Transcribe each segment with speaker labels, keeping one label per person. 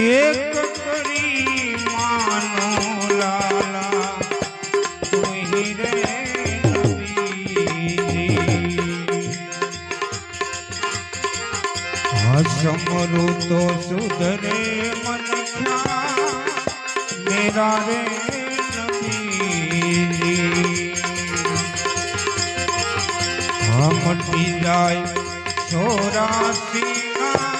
Speaker 1: એક કરી માનો લાલા તું રે. સમરું તો સુધરે મનખ્યા મેરા રે હમ જાય છોરા સિંગા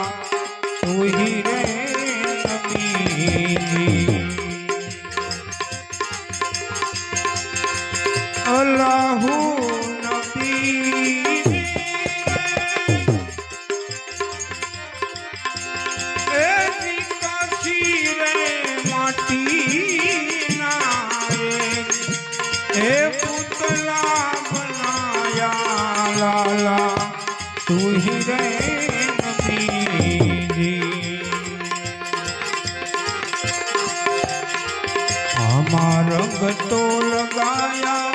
Speaker 1: ભગતો લગાયા.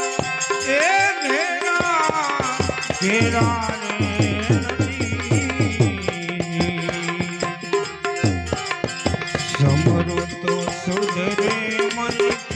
Speaker 1: એ ઘેરા ઘેરા સમરો તો સુધરે મન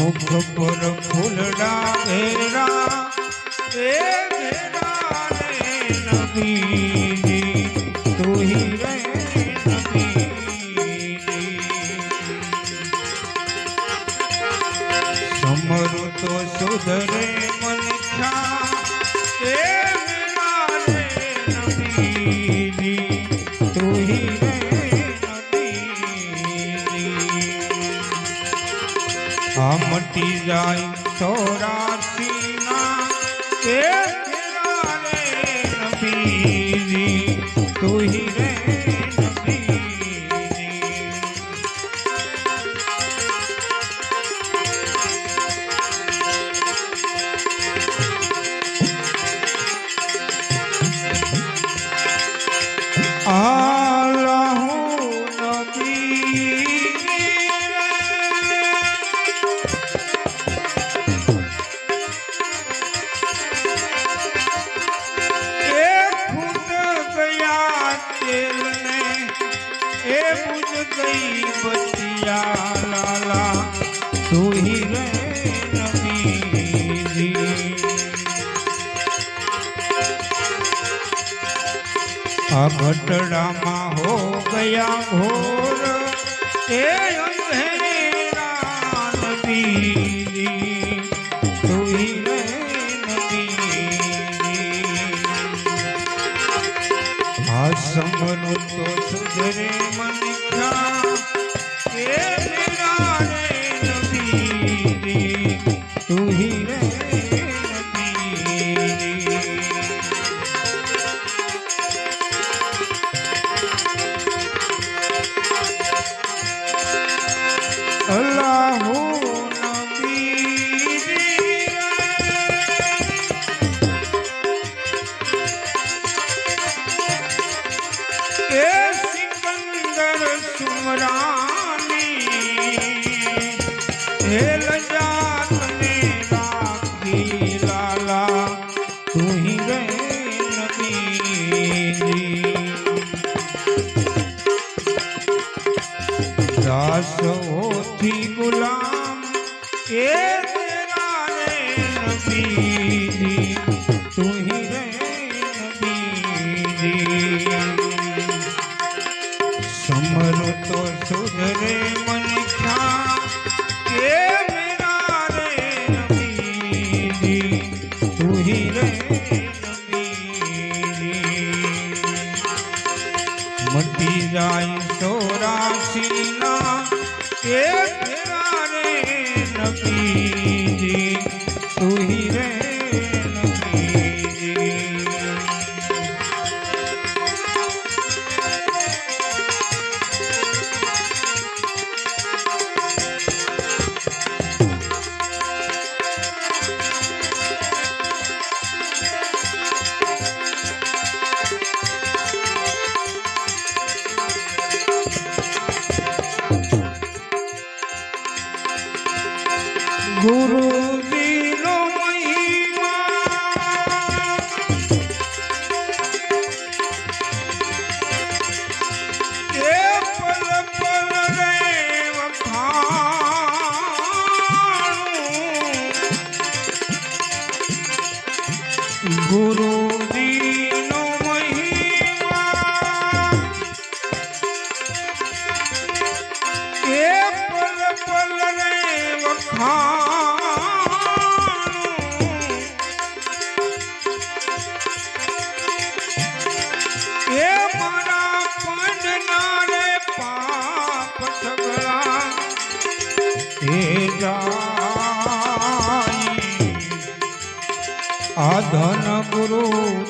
Speaker 1: મુખ પર ફૂલડા ઘેરા ઘેરા નબી વીતી જાય સૌરાષ્ટ્રીના સુહી આ ભટડામાં હો ગયા ઘોર. એ গুরু ધન ગુરુ